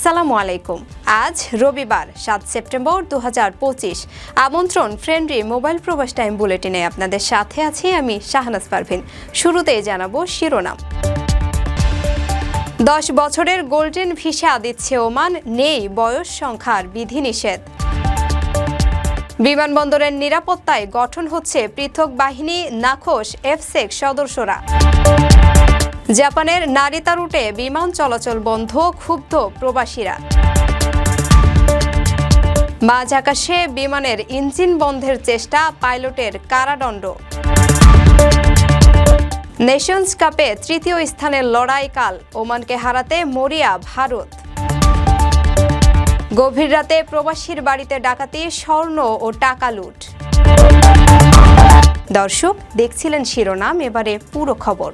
আসসালামু আলাইকুম। আজ রবিবার, সাত সেপ্টেম্বর দুহাজার পঁচিশ। আমন্ত্রণ ফ্রেন্ডলি মোবাইল প্রবাস টাইম বুলেটিনে আপনাদের সাথে আছি আমি শাহনাজ পারভিন। শুরুতেই জানাব শিরোনাম। দশ বছরের গোল্ডেন ভিসা দিচ্ছে ওমান, নেই বয়স সংখ্যার বিধিনিষেধ। বিমানবন্দরের নিরাপত্তায় গঠন হচ্ছে পৃথক বাহিনী, নাখোশ এফসেক সদস্যরা। জাপানের নারিতা রুটে বিমান চলাচল বন্ধ, ক্ষুব্ধ প্রবাসীরা। মাঝ আকাশে বিমানের ইঞ্জিন বন্ধের চেষ্টা, পাইলটের কারাদণ্ড। নেশনস কাপে তৃতীয় স্থানের লড়াই কাল, ওমানকে হারাতে মরিয়া ভারত। গভীর রাতে প্রবাসীর বাড়িতে ডাকাতি, স্বর্ণ ও টাকা লুট। দর্শক, দেখছিলেন শিরোনাম, এবারে পুরো খবর।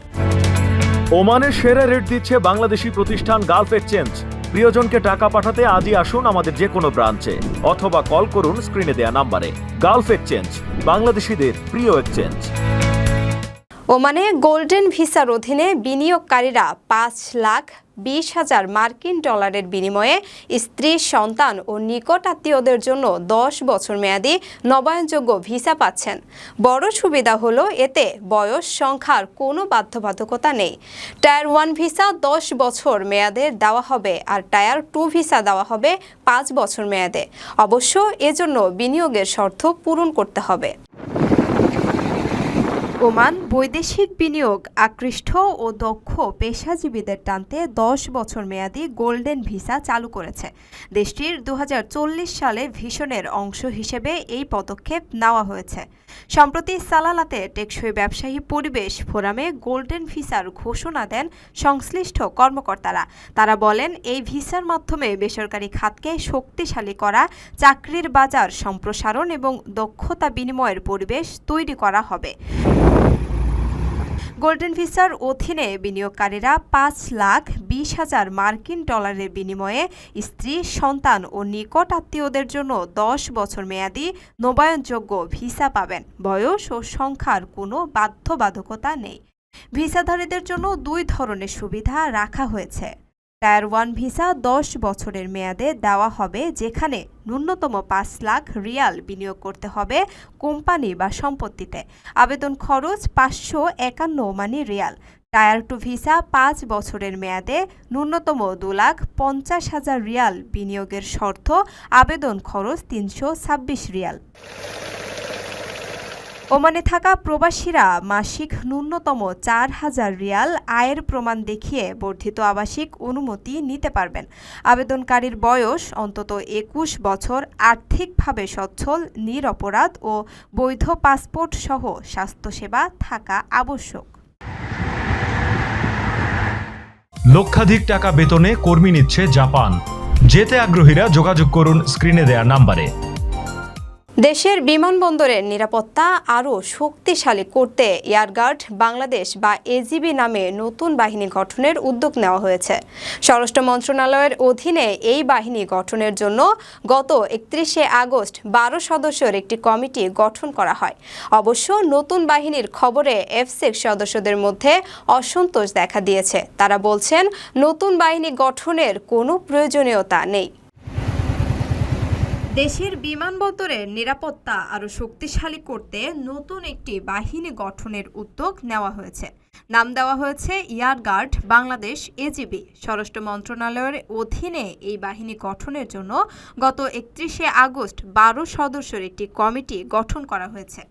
ওমানের সেরা রেট দিচ্ছে বাংলাদেশি প্রতিষ্ঠান গালফ এক্সচেঞ্জ। প্রিয়জনকে টাকা পাঠাতে আজই আসুন আমাদের যে কোনো ব্রাঞ্চে, অথবা কল করুন স্ক্রিনে দেয়া নাম্বারে। গালফ এক্সচেঞ্জ, বাংলাদেশিদের প্রিয় এক্সচেঞ্জ। ওমানে গোল্ডেন ভিসার অধীনে বিনিয়োগকারীরা পাঁচ লাখ বিশ হাজার মার্কিন ডলারের বিনিময়ে স্ত্রী, সন্তান ও নিকট আত্মীয়দের জন্য দশ বছর মেয়াদি নবায়নযোগ্য ভিসা পাচ্ছেন। বড় সুবিধা হলো এতে বয়স সংখ্যার কোনো বাধ্যবাধকতা নেই। টায়ার ওয়ান ভিসা দশ বছর মেয়াদের দেওয়া হবে আর টায়ার টু ভিসা দেওয়া হবে পাঁচ বছর মেয়াদে। অবশ্য এজন্য বিনিয়োগের শর্ত পূরণ করতে হবে। ওমান বৈদেশিক বিনিয়োগ আকৃষ্ট ও দক্ষ পেশাজীবীদের টানতে দশ বছর মেয়াদি গোল্ডেন ভিসা চালু করেছে। দেশটির দু হাজার চল্লিশ সালে ভিশনের অংশ হিসেবে এই পদক্ষেপ নেওয়া হয়েছে। সম্প্রতি সালালাতে টেকসই ব্যবসায়ী পরিবেশ ফোরামে গোল্ডেন ভিসার ঘোষণা দেন সংশ্লিষ্ট কর্মকর্তারা। তারা বলেন, এই ভিসার মাধ্যমে বেসরকারি খাতকে শক্তিশালী করা, চাকরির বাজার সম্প্রসারণ এবং দক্ষতা বিনিময়ের পরিবেশ তৈরি করা হবে। গোল্ডেন ভিসার অধীনে বিনিয়োগকারীরা পাঁচ লাখ বিশ হাজার মার্কিন ডলারের বিনিময়ে স্ত্রী, সন্তান ও নিকট আত্মীয়দের জন্য দশ বছর মেয়াদি নবায়নযোগ্য ভিসা পাবেন। বয়স ও সংখ্যার কোনো বাধ্যবাধকতা নেই। ভিসাধারীদের জন্য দুই ধরনের সুবিধা রাখা হয়েছে। টায়ার ওয়ান ভিসা দশ বছরের মেয়াদে দেওয়া হবে, যেখানে ন্যূনতম পাঁচ লাখ রিয়াল বিনিয়োগ করতে হবে কোম্পানি বা সম্পত্তিতে। আবেদন খরচ পাঁচশো একান্ন Omani rial. Tier two visa পাঁচ বছরের মেয়াদে ন্যূনতম দু লাখ পঞ্চাশ হাজার রিয়াল বিনিয়োগের শর্ত। আবেদন খরচ তিনশো ছাব্বিশ রিয়াল। ওমানে থাকা প্রবাসীরা মাসিক ন্যূনতম চার হাজার রিয়াল আয়ের প্রমাণ দেখিয়ে বর্ধিত আবাসিক অনুমতি নিতে পারবেন। আবেদনকারীর বয়স অন্তত একুশ বছর, আর্থিকভাবে সচ্ছল, নিরপরাধ ও বৈধ পাসপোর্ট সহ স্বাস্থ্যসেবা থাকা আবশ্যক। লক্ষাধিক টাকা বেতনে কর্মী নিচ্ছে জাপান। যেতে আগ্রহীরা যোগাযোগ করুন স্ক্রিনে দেয়া নাম্বারে। দেশের বিমানবন্দরের নিরাপত্তা আরও শক্তিশালী করতে এয়ারগার্ড, বাংলাদেশ বা এজিবি নামে নতুন বাহিনী গঠনের উদ্যোগ নেওয়া হয়েছে। স্বরাষ্ট্র মন্ত্রণালয়ের অধীনে এই বাহিনী গঠনের জন্য গত একত্রিশে আগস্ট বারো সদস্যের একটি কমিটি গঠন করা হয়। অবশ্য নতুন বাহিনীর খবরে এফসেক সদস্যদের মধ্যে অসন্তোষ দেখা দিয়েছে। তারা বলছেন, নতুন বাহিনী গঠনের কোনো প্রয়োজনীয়তা নেই। দেশের বিমানবন্দরের নিরাপত্তা আরও শক্তিশালী করতে নতুন একটি বাহিনী গঠনের উদ্যোগ নেওয়া হয়েছে। নাম দেওয়া হয়েছে ইয়ারগার্ড বাংলাদেশ এজিবি স্বরাষ্ট্র মন্ত্রণালয়ের অধীনে এই বাহিনী গঠনের জন্য গত একত্রিশে আগস্ট বারো সদস্যের একটি কমিটি গঠন করা হয়েছে।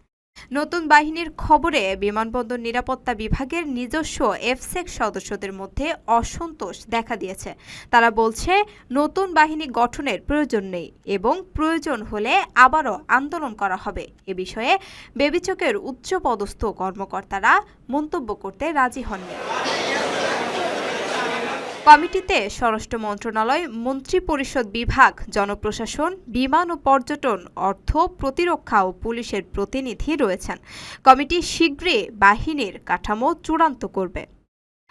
নতুন বাহিনীর খবরে বিমানবন্দর নিরাপত্তা বিভাগের নিজস্ব এফসেক সদস্যদের মধ্যে অসন্তোষ দেখা দিয়েছে। তারা বলছে, নতুন বাহিনী গঠনের প্রয়োজন নেই এবং প্রয়োজন হলে আবারও আন্দোলন করা হবে। এ বিষয়ে বেবিচকের উচ্চপদস্থ কর্মকর্তারা মন্তব্য করতে রাজি হননি। কমিটিতে স্বরাষ্ট্র মন্ত্রণালয়, মন্ত্রী পরিষদ বিভাগ, জনপ্রশাসন, বিমান ও পর্যটন, অর্থ, প্রতিরক্ষা ও পুলিশের প্রতিনিধি রয়েছেন। কমিটি শীঘ্রই বাহিনীর কাঠামো চূড়ান্ত করবে।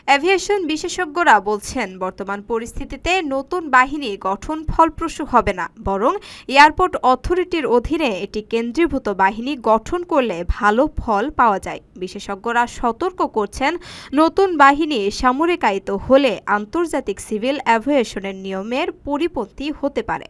অ্যাভিয়েশন বিশেষজ্ঞরা বলছেন, বর্তমান পরিস্থিতিতে নতুন বাহিনী গঠন ফলপ্রসূ হবে না, বরং এয়ারপোর্ট অথরিটির অধীনে এটি কেন্দ্রীভূত বাহিনী গঠন করলে ভালো ফল পাওয়া যায়। বিশেষজ্ঞরা সতর্ক করছেন, নতুন বাহিনী সামরিকায়িত হলে আন্তর্জাতিক সিভিল অ্যাভিয়েশনের নিয়মের পরিপন্থী হতে পারে।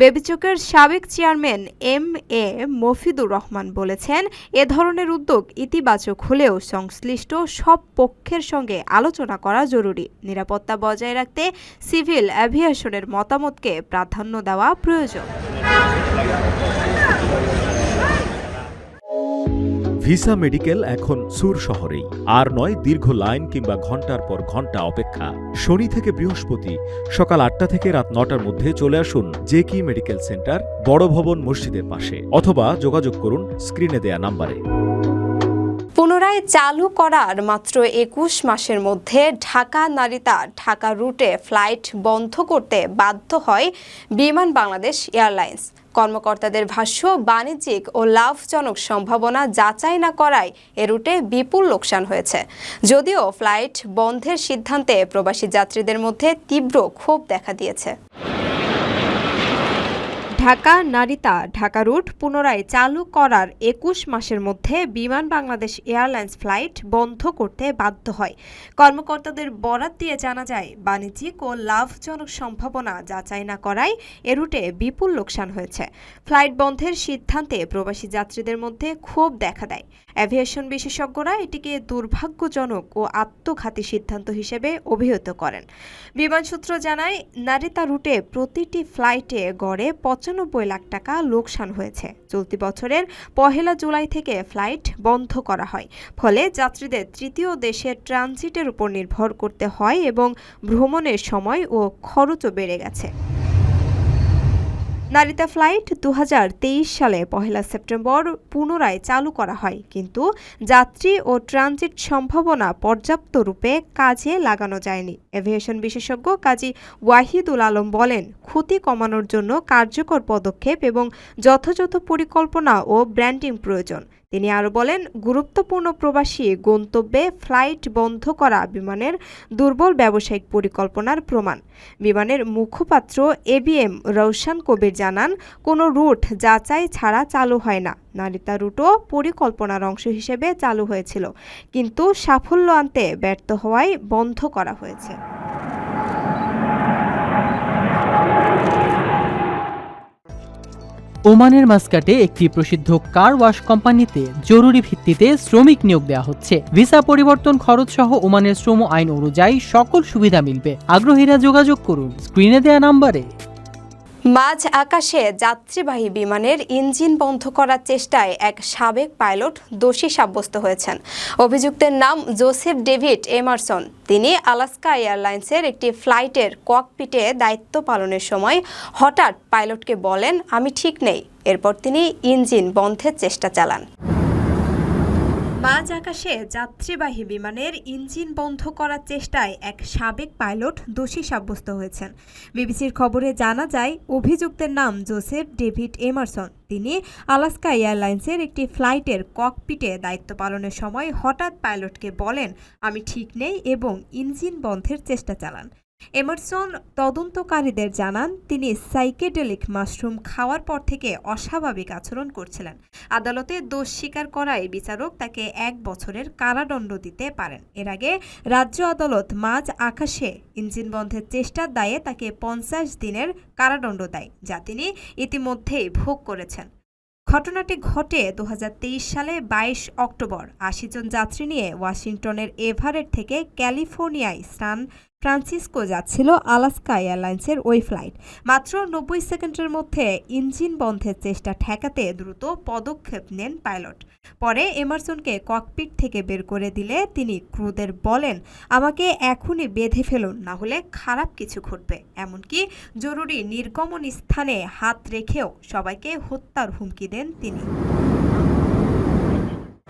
বেবিচকের সাবেক chairman M A Mofidur Rahman বলেছেন, এ ধরনের উদ্যোগ ইতিবাচক হলেও সংশ্লিষ্ট সব পক্ষের সঙ্গে আলোচনা করা জরুরি। নিরাপত্তা বজায় রাখতে সিভিল অ্যাভিয়েশনের মতামতকে প্রাধান্য দেওয়া প্রয়োজন। ভিসা মেডিকেল এখন সুর শহরেই। আর নয়, দীর্ঘ লাইন কিংবা ঘণ্টার পর ঘণ্টা অপেক্ষা। শনি থেকে বৃহস্পতি, সকাল আটটা থেকে রাত নটার মধ্যে চলে আসুন জেকি মেডিকেল সেন্টার, বড় ভবন মসজিদের পাশে। অথবা যোগাযোগ করুন স্ক্রিনে দেয়া নাম্বারে। পুনরায় চালু করার মাত্র একুশ মাসের মধ্যে ঢাকা নারিতা ঢাকা রুটে ফ্লাইট বন্ধ করতে বাধ্য হয় বিমান বাংলাদেশ এয়ারলাইন্স। কর্মকর্তাদের ভাষ্য, বাণিজ্যিক ও লাভজনক সম্ভাবনা যাচাই না করায় এ রুটে বিপুল লোকসান হয়েছে। যদিও ফ্লাইট বন্ধের সিদ্ধান্তে প্রবাসী যাত্রীদের মধ্যে তীব্র ক্ষোভ দেখা দিয়েছে। ঢাকা নারিতা ঢাকা রুট পুনরায় চালু করার একুশ মাসের মধ্যে বিমান বাংলাদেশ এয়ারলাইন্স ফ্লাইট বন্ধ করতে বাধ্য হয়। কর্মকর্তাদের বরাত দিয়ে জানা যায়, বাণিজ্যিক ও লাভজনক সম্ভাবনা যাচাই না করায় এ রুটে বিপুল লোকসান হয়েছে। ফ্লাইট বন্ধের সিদ্ধান্তে প্রবাসী যাত্রীদের মধ্যে ক্ষোভ দেখা দেয়। অ্যাভিয়েশন বিশেষজ্ঞরা এটিকে দুর্ভাগ্যজনক ও আত্মঘাতী সিদ্ধান্ত হিসেবে অভিহিত করেন। বিমান সূত্র জানায়, নারিতা রুটে প্রতিটি ফ্লাইটে গড়ে পঁচানব্বই লাখ টাকা লোকসান হয়েছে। চলতি বছরের পহেলা জুলাই থেকে ফ্লাইট বন্ধ করা হয়। ফলে যাত্রীদের তৃতীয় দেশের ট্রানজিটের উপর নির্ভর করতে হয় এবং ভ্রমণের সময় ও খরচও বেড়ে গেছে। নারিতা ফ্লাইট দু হাজার তেইশ সালে পহেলা সেপ্টেম্বর পুনরায় চালু করা হয়। কিন্তু যাত্রী ও ট্রানজিট সম্ভাবনা পর্যাপ্ত রূপে কাজে লাগানো যায়নি। এভিয়েশন বিশেষজ্ঞ কাজী ওয়াহিদুল আলম বলেন, ক্ষতি কমানোর জন্য কার্যকর পদক্ষেপ এবং যথাযথ পরিকল্পনা ও ব্র্যান্ডিং প্রয়োজন। তিনি আরও বলেন, গুরুত্বপূর্ণ প্রবাসী গন্তব্যে ফ্লাইট বন্ধ করা বিমানের দুর্বল ব্যবসায়িক পরিকল্পনার প্রমাণ। বিমানের মুখপাত্র এবিএম রৌশান কবির জানান, কোনো রুট যাচাই ছাড়া চালু হয় না। নারিতা রুটও পরিকল্পনার অংশ হিসেবে চালু হয়েছিল, কিন্তু সাফল্য আনতে ব্যর্থ হওয়ায় বন্ধ করা হয়েছে। ওমানের মাস্কাটে একটি প্রসিদ্ধ কার ওয়াশ কোম্পানিতে জরুরি ভিত্তিতে শ্রমিক নিয়োগ দেওয়া হচ্ছে। ভিসা পরিবর্তন খরচ সহ ওমানের শ্রম আইন অনুযায়ী সকল সুবিধা মিলবে। আগ্রহীরা যোগাযোগ করুন। স্ক্রিনে দেয়া নাম্বারে মাঝ আকাশে যাত্রীবাহী বিমানের ইঞ্জিন বন্ধ করার চেষ্টায় এক সাবেক পাইলট দোষী সাব্যস্ত হয়েছেন। অভিযুক্তের নাম জোসেফ ডেভিড এমারসন। তিনি আলাস্কা এয়ারলাইন্সের একটি ফ্লাইটের ককপিটে দায়িত্ব পালনের সময় হঠাৎ পাইলটকে বলেন, আমি ঠিক নেই। এরপর তিনি ইঞ্জিন বন্ধের চেষ্টা চালান। মাঝ আকাশে যাত্রীবাহী বিমানের ইঞ্জিন বন্ধ করার চেষ্টায় এক সাবেক পাইলট দোষী সাব্যস্ত হয়েছেন। বিবিসির খবরে জানা যায়, অভিযুক্তের নাম জোসেফ ডেভিড এমারসন। তিনি আলাস্কা এয়ারলাইন্সের একটি ফ্লাইটের ককপিটে দায়িত্ব পালনের সময় হঠাৎ পাইলটকে বলেন, আমি ঠিক নেই এবং ইঞ্জিন বন্ধের চেষ্টা চালান। এমারসন তদন্তকারীদের জানান, তিনি সাইকেডেলিক মাশরুম খাওয়ার পর থেকে অস্বাভাবিক আচরণ করছিলেন। আদালতে দোষ স্বীকার করায় বিচারক তাকে এক বছরের কারাদণ্ড দিতে পারেন। এর আগে রাজ্য আদালত মাঝ আকাশে ইঞ্জিন বন্ধের চেষ্টার দায়ে তাকে পঞ্চাশ দিনের কারাদণ্ড দেয়, যা তিনি ইতিমধ্যেই ভোগ করেছেন। ঘটনাটি ঘটে দু হাজার তেইশ সালে ২২ অক্টোবর। আশি জন যাত্রী নিয়ে ওয়াশিংটনের এভারেট থেকে ক্যালিফোর্নিয়ায় সান ফ্রান্সিসকো যাচ্ছিল আলাস্কা এয়ারলাইন্সের ওই ফ্লাইট। মাত্র নব্বই সেকেন্ডের মধ্যে ইঞ্জিন বন্ধের চেষ্টা ঠেকাতে দ্রুত পদক্ষেপ নেন পাইলট। পরে এমারসনকে ককপিট থেকে বের করে দিলে তিনি ক্রুদের বলেন, আমাকে এখনই বেঁধে ফেলুন না হলে খারাপ কিছু ঘটবে। এমনকি জরুরি নির্গমন স্থানে হাত রেখেও সবাইকে হত্যার হুমকি দেন তিনি।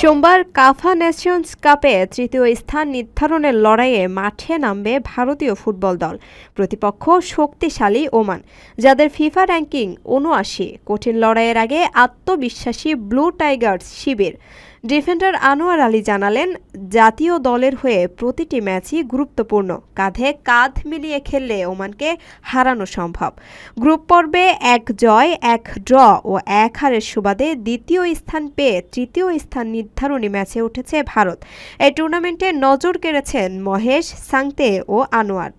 সোমবার কাফা নেশনস কাপে তৃতীয় স্থান নির্ধারণের লড়াইয়ে মাঠে নামবে ভারতীয় ফুটবল দল। প্রতিপক্ষ শক্তিশালী ওমান, যাদের ফিফা র্যাঙ্কিং উনআশি কঠিন লড়াইয়ের আগে আত্মবিশ্বাসী ব্লু টাইগার্স শিবির ডিফেন্ডার আনোয়ার আলী জানালেন, জাতীয় দলের হয়ে প্রতিটি ম্যাচই গুরুত্বপূর্ণ। কাঁধে কাঁধ মিলিয়ে খেললে ওমানকে হারানো সম্ভব। গ্রুপ পর্বে এক জয়, এক ড্র ও এক হারের সুবাদে দ্বিতীয় স্থান পেয়ে তৃতীয় স্থান নির্ধারণী ম্যাচে উঠেছে ভারত। এই টুর্নামেন্টে নজর কেড়েছেন মহেশ সাংতে ও আনোয়ার।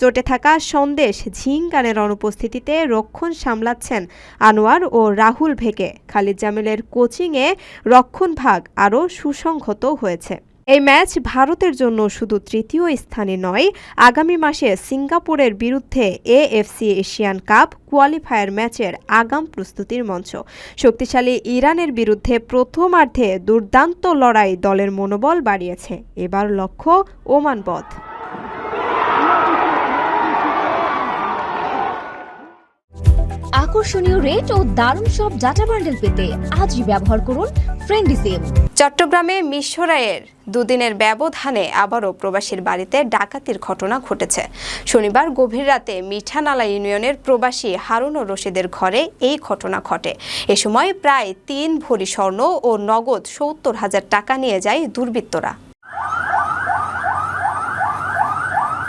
চোটে থাকা সন্দেশ ঝিঙ্গানের অনুপস্থিতিতে রক্ষণ সামলাচ্ছেন আনোয়ার ও রাহুল ভেকে খালিদ জামিলের কোচিংয়ে রক্ষণ ভাগ আরও সুসংহত হয়েছে। এই ম্যাচ ভারতের জন্য শুধু তৃতীয় স্থানে নয়, আগামী মাসে সিঙ্গাপুরের বিরুদ্ধে এএফসি এশিয়ান কাপ কোয়ালিফায়ার ম্যাচের আগাম প্রস্তুতির মঞ্চ। শক্তিশালী ইরানের বিরুদ্ধে প্রথমার্ধে দুর্দান্ত লড়াই দলের মনোবল বাড়িয়েছে। এবার লক্ষ্য ওমানবধ আকর্ষণীয় রেট ও দারুণ সব ডাটা বান্ডেল পেতে আজই ব্যবহার করুন ফ্রেন্ডি সিম চট্টগ্রামে মিশরায়ের দুদিনের ব্যবধানে আবারও প্রবাসীর বাড়িতে ডাকাতির ঘটনা ঘটেছে। শনিবার গভীর রাতে মিঠানালা ইউনিয়নের প্রবাসী হারুন ও রশিদের ঘরে এই ঘটনা ঘটে। এ সময় প্রায় তিন ভরি স্বর্ণ ও নগদ সত্তর হাজার টাকা নিয়ে যায় দুর্বৃত্তরা।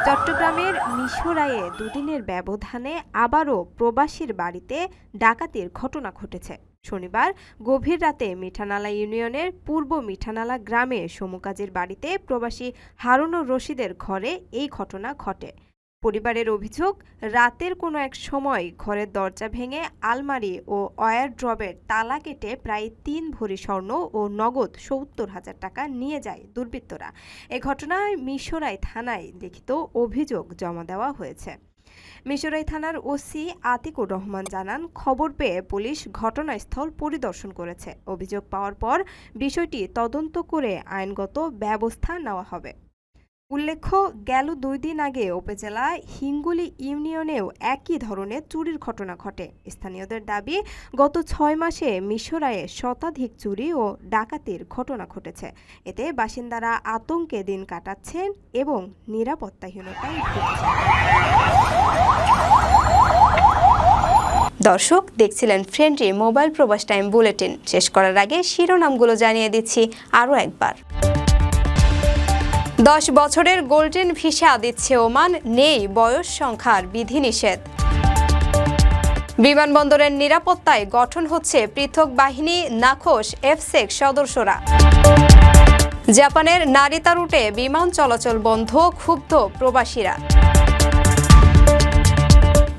চট্টগ্রামের মিশরায়ে দুদিনের ব্যবধানে আবারও প্রবাসীর বাড়িতে ডাকাতির ঘটনা ঘটেছে। শনিবার গভীর রাতে মিঠানালা ইউনিয়নের পূর্ব মিঠানালা গ্রামে সমুকাজের বাড়িতে প্রবাসী হারুন ও রশিদের ঘরে এই ঘটনা ঘটে। পরিবারের অভিযোগ, রাতের কোনো এক সময় ঘরের দরজা ভেঙে আলমারি ও অয়ার ড্রবের তালা কেটে প্রায় তিন ভরি স্বর্ণ ও নগদ সত্তর হাজার টাকা নিয়ে যায় দুর্বৃত্তরা। এ ঘটনায় মিশরাই থানায় লিখিত অভিযোগ জমা দেওয়া হয়েছে। মিশরাই থানার ওসি আতিকুর রহমান জানান, খবর পেয়ে পুলিশ ঘটনাস্থল পরিদর্শন করেছে। অভিযোগ পাওয়ার পর বিষয়টি তদন্ত করে আইনগত ব্যবস্থা নেওয়া হবে। উল্লেখ্য, গেল দুই দিন আগে উপজেলা হিঙ্গুলি ইউনিয়নেও একই ধরনের চুরির ঘটনা ঘটে। স্থানীয়দের দাবি, গত ছয় মাসে মিশরায়ে শতাধিক চুরি ও ডাকাতির ঘটনা ঘটেছে। এতে বাসিন্দারা আতঙ্কে দিন কাটাচ্ছেন এবং নিরাপত্তাহীনতায় দর্শক, দেখছিলেন ফ্রেন্ডলি মোবাইল প্রবাস টাইম বুলেটিন। শেষ করার আগে শিরোনামগুলো জানিয়ে দিচ্ছি আরও একবার। দশ বছরের গোল্ডেন ভিসা দিচ্ছে ওমান, নেই বয়স সংখ্যার বিধিনিষেধ। বিমানবন্দরের নিরাপত্তায় গঠন হচ্ছে পৃথক বাহিনী, নাখোশ, এফসেক সদস্যরা। জাপানের নারিতা রুটে বিমান চলাচল বন্ধ, ক্ষুব্ধ প্রবাসীরা।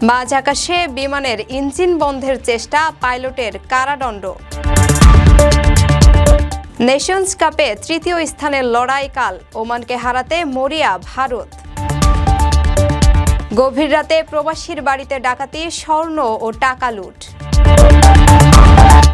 মাঝ আকাশে বিমানের ইঞ্জিন বন্ধের চেষ্টা, পাইলটের কারাদণ্ড। নেশনস কাপে তৃতীয় স্থানের লড়াই কাল। ওমানকে হারাতে মরিয়া ভারত। গভীর রাতে প্রবাসীর বাড়িতে ডাকাতি, স্বর্ণ ও টাকা লুট।